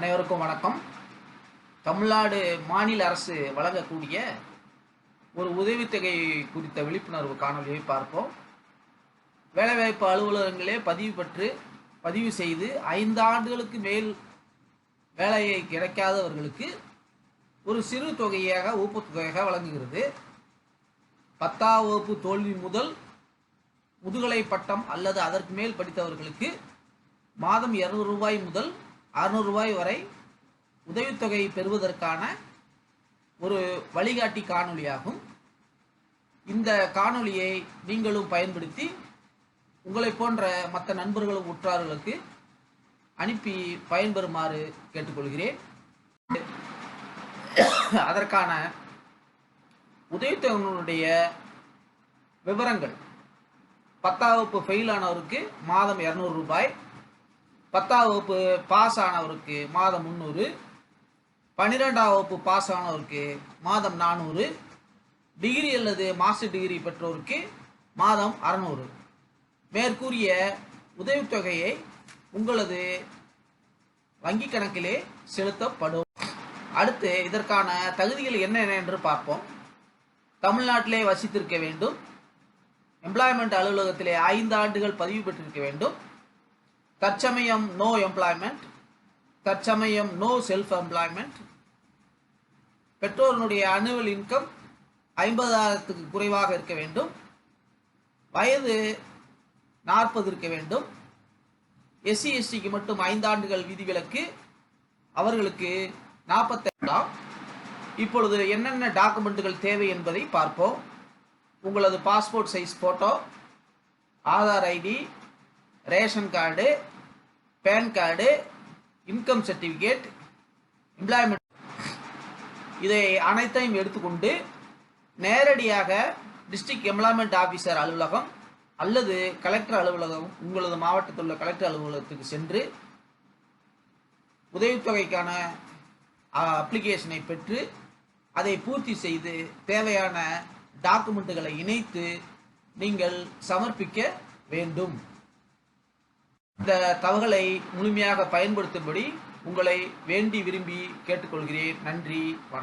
அனைவருக்கும் வணக்கம். தமிழ்நாடு மாநில அரசு வழங்கக்கூடிய ஒரு உதவித்தொகை குறித்த விழிப்புணர்வு காணொலியை பார்ப்போம். வேலைவாய்ப்பு அலுவலகங்களே பதிவு பெற்று பதிவு செய்து ஐந்து ஆண்டுகளுக்கு மேல் வேலையை கிடைக்காதவர்களுக்கு ஒரு சிறு தொகையாக ஊக்கத்தொகையாக வழங்குகிறது. பத்தாம் வகுப்பு தோல்வி முதல் முதுகலை பட்டம் அல்லது அதற்கு மேல் படித்தவர்களுக்கு மாதம் இரநூறு ரூபாய் முதல் அறுநூறு ரூபாய் வரை உதவித்தொகை பெறுவதற்கான ஒரு வழிகாட்டி காணொளியாகும். இந்த காணொளியை நீங்களும் பயன்படுத்தி உங்களை போன்ற மற்ற நண்பர்களும் உற்றார்களுக்கு அனுப்பி பயன்பெறுமாறு கேட்டுக்கொள்கிறேன். அதற்கான உதவித்தொகையினுடைய விவரங்கள் பத்தாம் வகுப்பு ஃபெயில் ஆனவருக்கு மாதம் இரநூறு ரூபாய் பத்தாம் வகுப்பு பாஸ் ஆனவருக்கு மாதம் முந்நூறு பன்னிரெண்டாம் வகுப்பு பாஸ் ஆனவருக்கு மாதம் நானூறு டிகிரி அல்லது மாஸ்டர் டிகிரி பெற்றோருக்கு மாதம் அறநூறு. மேற்கூறிய உதவித்தொகையை உங்களது வங்கி கணக்கிலே செலுத்தப்படும். அடுத்து இதற்கான தகுதிகள் என்னென்ன என்று பார்ப்போம். தமிழ்நாட்டிலே வசித்திருக்க வேண்டும். எம்ப்ளாய்மெண்ட் அலுவலகத்திலே ஐந்து ஆண்டுகள் பதிவு பெற்றிருக்க வேண்டும். தற்சமயம் நோ எம்ப்ளாய்மெண்ட் தற்சமயம் நோ செல்ஃப் எம்ப்ளாய்மெண்ட் பெற்றோர்களுடைய அனுவல் இன்கம் ஐம்பதாயிரத்துக்கு குறைவாக இருக்க வேண்டும். வயது நாற்பது இருக்க வேண்டும். எஸ்சி எஸ்டிக்கு மட்டும் ஐந்தாண்டுகள் விதிவிலக்கு அவர்களுக்கு நாற்பத்தாம் இப்பொழுது என்னென்ன டாக்குமெண்ட்டுகள் தேவை என்பதை பார்ப்போம். உங்களது passport size photo Aadhaar ID ration card PAN card income certificate employment. இதை அனைத்தையும் எடுத்துக்கொண்டு நேரடியாக டிஸ்ட்ரிக்ட் எம்ப்ளாய்மெண்ட் ஆஃபீஸர் அலுவலகம் அல்லது கலெக்டர் அலுவலகம் உங்களது மாவட்டத்தில் உள்ள கலெக்டர் அலுவலகத்துக்கு சென்று உதவித்தொகைக்கான அப்ளிகேஷனை பெற்று அதை பூர்த்தி செய்து தேவையான டாக்குமெண்ட்டுகளை இணைத்து நீங்கள் சமர்ப்பிக்க வேண்டும். இந்த தகவலை முழுமையாக பயன்படுத்தும்படி உங்களை வேண்டி விரும்பி கேட்டுக்கொள்கிறேன். நன்றி வணக்கம்.